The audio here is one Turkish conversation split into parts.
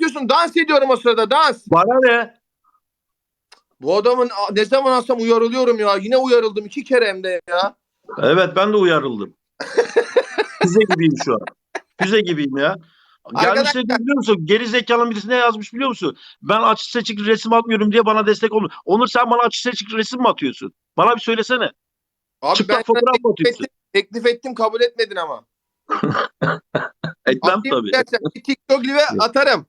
atıyorsun? Dans ediyorum o sırada dans. Bana ne? Bu adamın ne zaman alsam uyarılıyorum ya. Yine uyarıldım iki kere hem de ya. Evet ben de uyarıldım. Füze gibiyim şu an. Füze gibiyim ya. Gelmiş ne biliyor musun? Geri zekalının birisi ne yazmış biliyor musun? Ben açık seçik resim atmıyorum diye bana destek olun. Onur sen bana açık seçik resim mi atıyorsun? Bana bir söylesene. Abi Çıplak ben fotoğraf mı atıyorsun? ettim, teklif ettim kabul etmedin ama. Etmem tabii. Bir TikTok live atarım.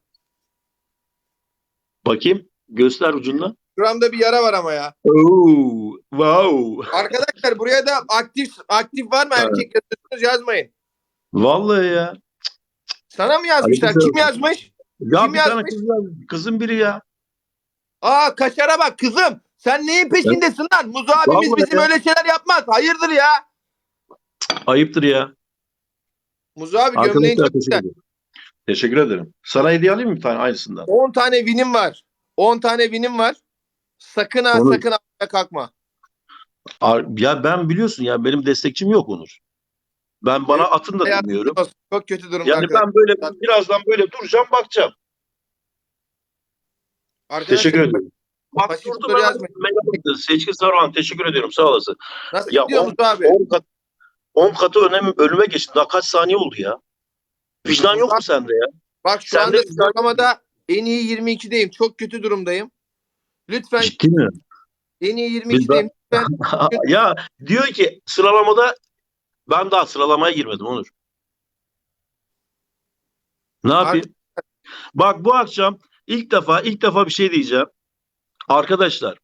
Bakayım. Göster ucundan. Şuramda bir yara var ama ya. Oo, wow. Arkadaşlar buraya da aktif aktif var mı Evet. erkek yazıyorsunuz yazmayın. Vallahi ya. Sana mı yazmışlar? Kim yazmış? Ya Kim bir tane yazmış? kız yazmış. Kızın biri ya. Aa kaşara bak kızım. Sen neyin peşindesin lan? Muzo abimiz Vallahi bizim ya. öyle şeyler yapmaz. Hayırdır ya? Ayıptır ya. Muzo abi gömleğin Arkadaşlar çok güzel. Teşekkür ederim. Sana hediye alayım mı bir tane aynısından? 10 tane vinim var. 10 tane vinim var. Sakın ha Onu- sakın ha kalkma. Ya ben biliyorsun ya benim destekçim yok Onur. Ben bana atın da Hayatım olsun. Çok kötü durumda Yani arkadaşlar. ben böyle birazdan böyle duracağım bakacağım. Arkadaşlar, Teşekkür ederim. Bak Faşist durdu soru yazmayın. Seçkin Saruhan teşekkür ediyorum sağ olasın. Nasıl Ya gidiyor on- abi? 10 kat 10 katı önem, önüme geçtin. Daha kaç saniye oldu ya? Vicdan yok mu sende ya? Bak şu Sen anda de sıralamada en iyi 22'deyim. Çok kötü durumdayım. Lütfen Ciddi mi? en iyi 22'deyim. Lütfen. ya diyor ki sıralamada ben daha sıralamaya girmedim Onur. Ne yapayım? Bak bu akşam ilk defa ilk defa bir şey diyeceğim. Arkadaşlar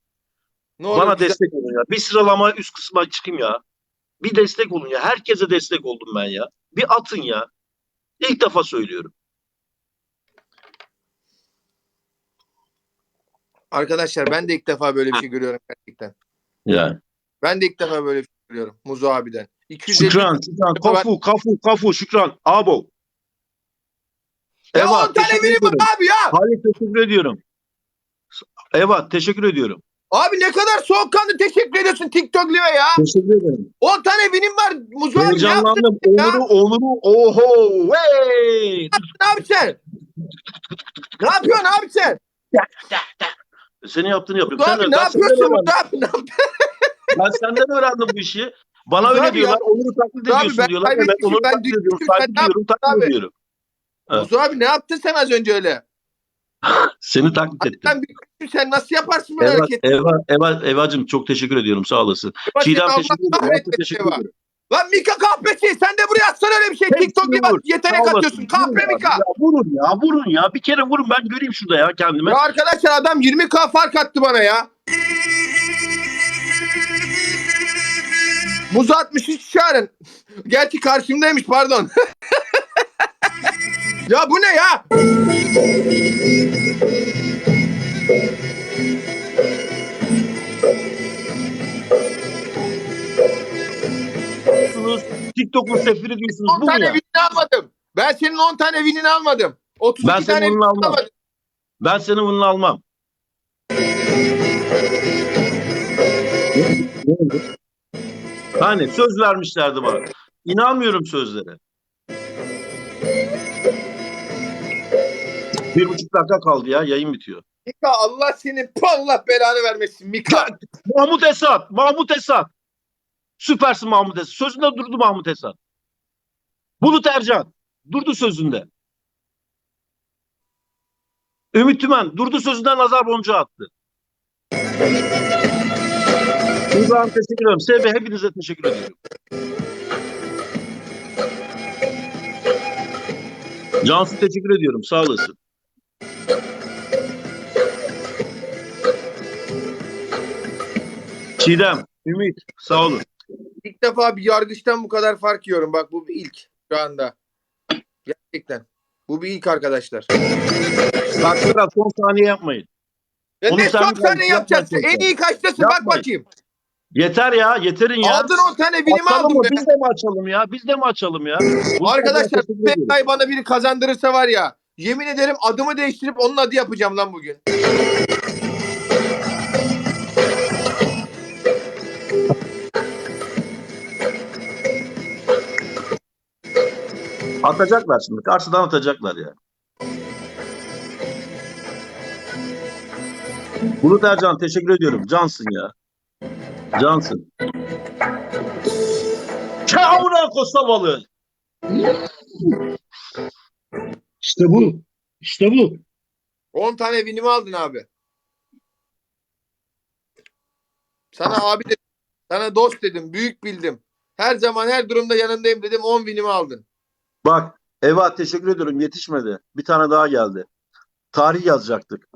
Ne olur bana güzel- destek olun ya. Bir sıralama üst kısma çıkayım ya. Bir destek olun ya. Herkese destek oldum ben ya. Bir atın ya. İlk defa söylüyorum. Arkadaşlar ben de ilk defa böyle bir şey görüyorum gerçekten. Yani. Ben de ilk defa böyle bir şey görüyorum. Muzo abiden. 250 Şükran, Şükran, kafu, kafu, kafu, Şükran, abo. Ya Evet, 10 tane teşekkür ediyorum. abi ya. Hayır, teşekkür ediyorum. Evet, teşekkür ediyorum. Abi ne kadar soğukkanlı teşekkür ediyorsun TikTok live ya. Teşekkür ederim. 10 tane vinim var. Muzo abi ne yaptın? Heyecanlandım. ya? Onur'u, Onur'u, oho, hey! Ne yapıyorsun sen? ne yapıyorsun abi sen? Senin yaptığını yapıyorum. Muzo Sen abi de- ne ben senden yapıyorsun? öğrendim. Muzo abi ne yapıyorsun? Ben senden öğrendim bu işi. Bana Muzo öyle abi diyorlar. Onur'u taklit Muzo abi ediyorsun ben diyorlar. Evet, kaybetmişim, Onur'u ben taklit ediyorum. düşmüşüm, Taklit ediyorum. Taklit abi? ediyorum. Evet. Muzo abi ne yaptın sen az önce öyle? Seni taklit ettim. Sen, bir- sen nasıl yaparsın böyle Eva, hareket? Eva, Eva, Evacım çok teşekkür ediyorum. Sağ olasın. Bak Çiğdem teşekkür ederim. teşekkür Eva. ederim. Lan Mika kahpesi sen de buraya atsana öyle bir şey. Hepsini TikTok gibi vur. yetenek Sağ atıyorsun. Kahpe ya. Mika. Ya vurun ya vurun ya. Bir kere vurun ben göreyim şurada ya kendime. Ya arkadaşlar adam 20k fark attı bana ya. Muzu 63 çağırın. Gerçi karşımdaymış pardon. ya bu ne ya? Diyorsunuz, TikTok'un sefiri diyorsunuz 10 bu mu tane ya? vinini almadım. Ben senin 10 tane vinini almadım. 32 Ben senin tane vinini vinini almam. almadım. Ben senin bunu almam. Hani söz vermişlerdi bana. İnanmıyorum sözlere. Bir buçuk dakika kaldı ya yayın bitiyor. Mika Allah senin Allah belanı vermesin Mika. Mahmut Esat, Mahmut Esat. Süpersin Mahmut Esat. Sözünde durdu Mahmut Esat. Bulut Ercan durdu sözünde. Ümit Tümen durdu sözünden nazar boncuğu attı. İbrahim teşekkür ederim. SB hepinize teşekkür ediyorum. Cansu teşekkür ediyorum. Sağ olasın. Çiğdem, Ümit sağ olun. İlk defa bir yargıçtan bu kadar fark yiyorum. Bak bu bir ilk şu anda. Gerçekten. Bu bir ilk arkadaşlar. Dakika son saniye yapmayın. Ya Onu ne sen son yapma, yapacaksın? yapma. En iyi kaçtasın? Bak Yapmayın. bakayım. Yeter ya, yeterin ya. Aldın 10 tane vinimi Açalım aldın mı? be. Biz de mi açalım ya? Biz de mi açalım ya? Bunu Arkadaşlar teşekkür bu. PK'yı bana biri kazandırırsa var ya. Yemin ederim adımı değiştirip onun adı yapacağım lan bugün. Atacaklar şimdi. Karşıdan atacaklar ya. Bulut Ercan teşekkür ediyorum. Cansın ya. Cansın. Kamuna Kosovalı. İşte bu. İşte bu. 10 tane vinimi aldın abi. Sana abi dedim. Sana dost dedim. Büyük bildim. Her zaman her durumda yanındayım dedim. 10 vinimi aldın. Bak Eva teşekkür ediyorum. Yetişmedi. Bir tane daha geldi. Tarih yazacaktık.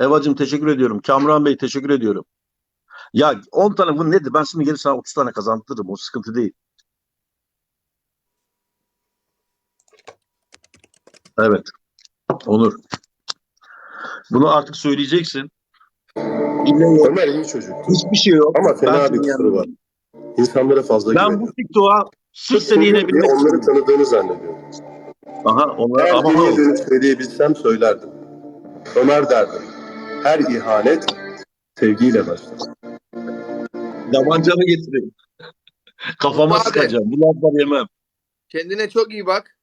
Evacım teşekkür ediyorum. Kamran Bey teşekkür ediyorum. Ya 10 tane bu nedir? Ben şimdi gelip sana 30 tane kazandırırım. O sıkıntı değil. Evet. Onur. Bunu artık söyleyeceksin. Ömer iyi çocuk. Hiçbir şey yok. Ama fena Ben bir kusuru var. İnsanlara fazla Ben güveniyor. bu TikTok'a sırf seni yenebilmek onları için. tanıdığını zannediyorum. Aha onlar ama söyleyebilsem söylerdim. Ömer derdim. Her ihanet sevgiyle başlar. Davancanı getireyim. Kafama Abi. sıkacağım. Bu lafları yemem. Kendine çok iyi bak.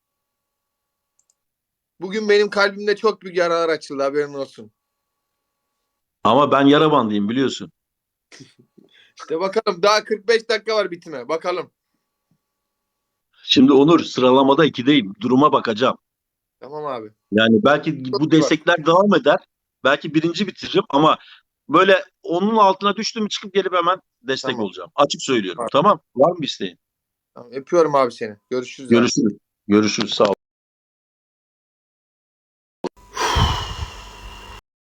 Bugün benim kalbimde çok büyük yaralar açıldı. Haberin olsun. Ama ben yara bandıyım biliyorsun. İşte bakalım. Daha 45 dakika var bitime. Bakalım. Şimdi Onur sıralamada ikideyim. Duruma bakacağım. Tamam abi. Yani belki bu destekler devam eder. Belki birinci bitiririm ama böyle onun altına düştüğümü çıkıp gelip hemen destek Tamam. olacağım. Açık söylüyorum. Tamam. Tamam. Var mı bir isteğin? Tamam. Öpüyorum abi seni. Görüşürüz. abi. Görüşürüz. Görüşürüz. Sağ ol.